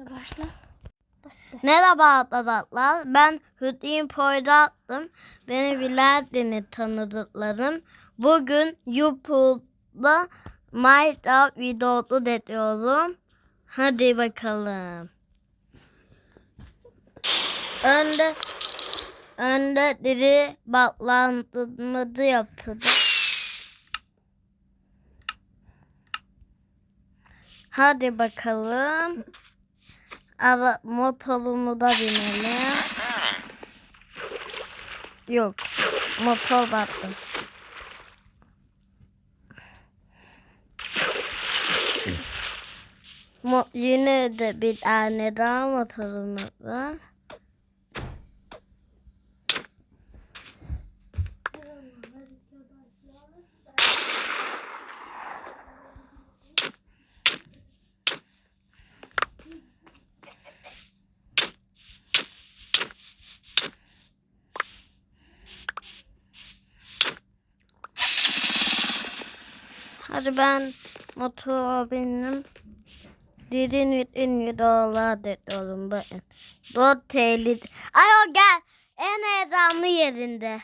Başla. Merhaba arkadaşlar. Ben Hüseyin Poyraz'ım. Beni Bilal'dini tanıdıklarım. Bugün YouTube'da Minecraft videosu deniyorum. Hadi bakalım. Önde önde diri bağlantımızı yaptırdım. Hadi bakalım. Ama motorumu da binelim. Yok. Motor battı. Mo yine de bir tane daha motorumuz var. Hadi ben motora bindim. Derin derin yollar diyorum bakın. Dört TL. Ay o gel. En heyecanlı yerinde.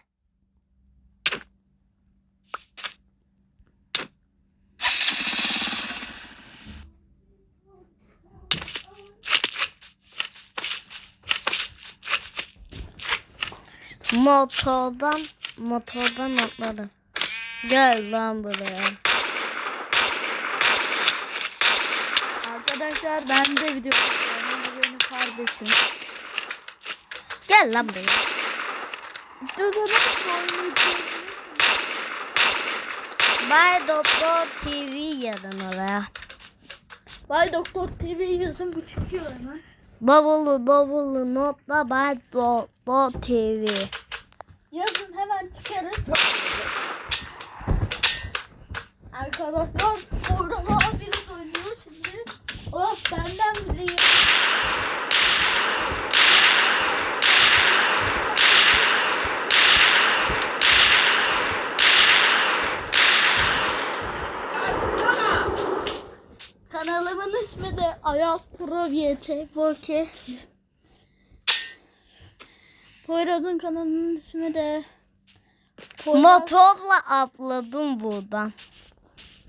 Motordan motordan atladım. Gel lan buraya. Arkadaşlar ben de. Bu benim kardeşim. Gel lan. Dur dur dur. Bay Doktor TV yazın oraya. Bay Doktor TV yazın bu çıkıyor hemen. Bavulu bavulu notla Bay Doktor TV. Yazın hemen çıkarız. Arkadaşlar de Ayaz Pro YT Borke. Poyraz'ın kanalının ismi de Poyraz- Motorla atladım buradan.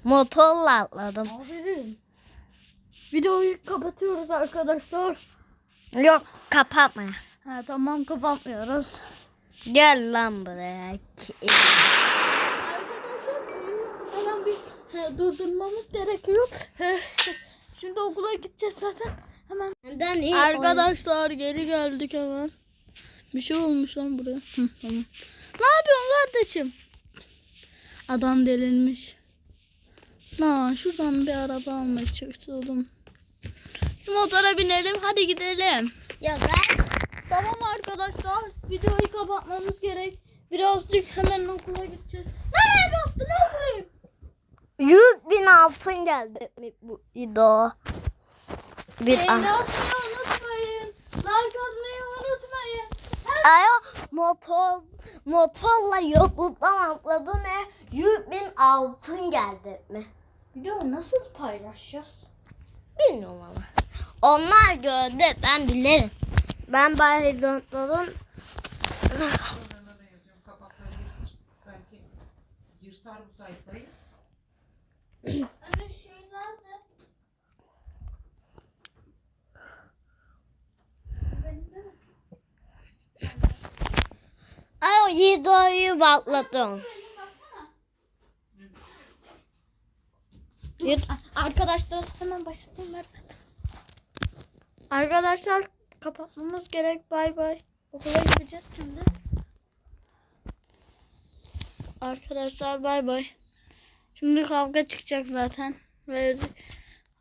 Motorla atladım. Aferin. Videoyu kapatıyoruz arkadaşlar. Yok kapatma. Ha tamam kapatmıyoruz. Gel lan buraya. Arkadaşlar oyunu hemen bir he, durdurmamız gerekiyor. He, okula gideceğiz zaten. Hemen. Benden iyi Arkadaşlar geri geldik hemen. Bir şey olmuş lan buraya. Hı, tamam. Ne yapıyorsun kardeşim? Adam delirmiş. Na şuradan bir araba almaya çıktım. Şu motora binelim hadi gidelim. Ya ben Tamam arkadaşlar videoyu kapatmamız gerek. Birazcık hemen okula gideceğiz. Nereye bastın oğlum? 100 bin altın geldi bu video. Bir ah. unutmayın. Like atmayı unutmayın. Ayo motor motorla YouTube'dan atladım ve 100 bin altın geldi mi? Videoyu nasıl paylaşacağız? Bilmiyorum ama. Onlar gördü ben bilirim. Ben. Kapakları yırtmış. Belki yırtar bu sayfayı. Ay videoyu patladım. Arkadaşlar hemen başlatayım ben. Arkadaşlar kapatmamız gerek. Bay bay. Okula gideceğiz şimdi. Arkadaşlar bay bay. Şimdi kavga çıkacak zaten.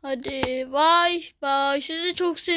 Hadi bay bay. Sizi çok seviyorum.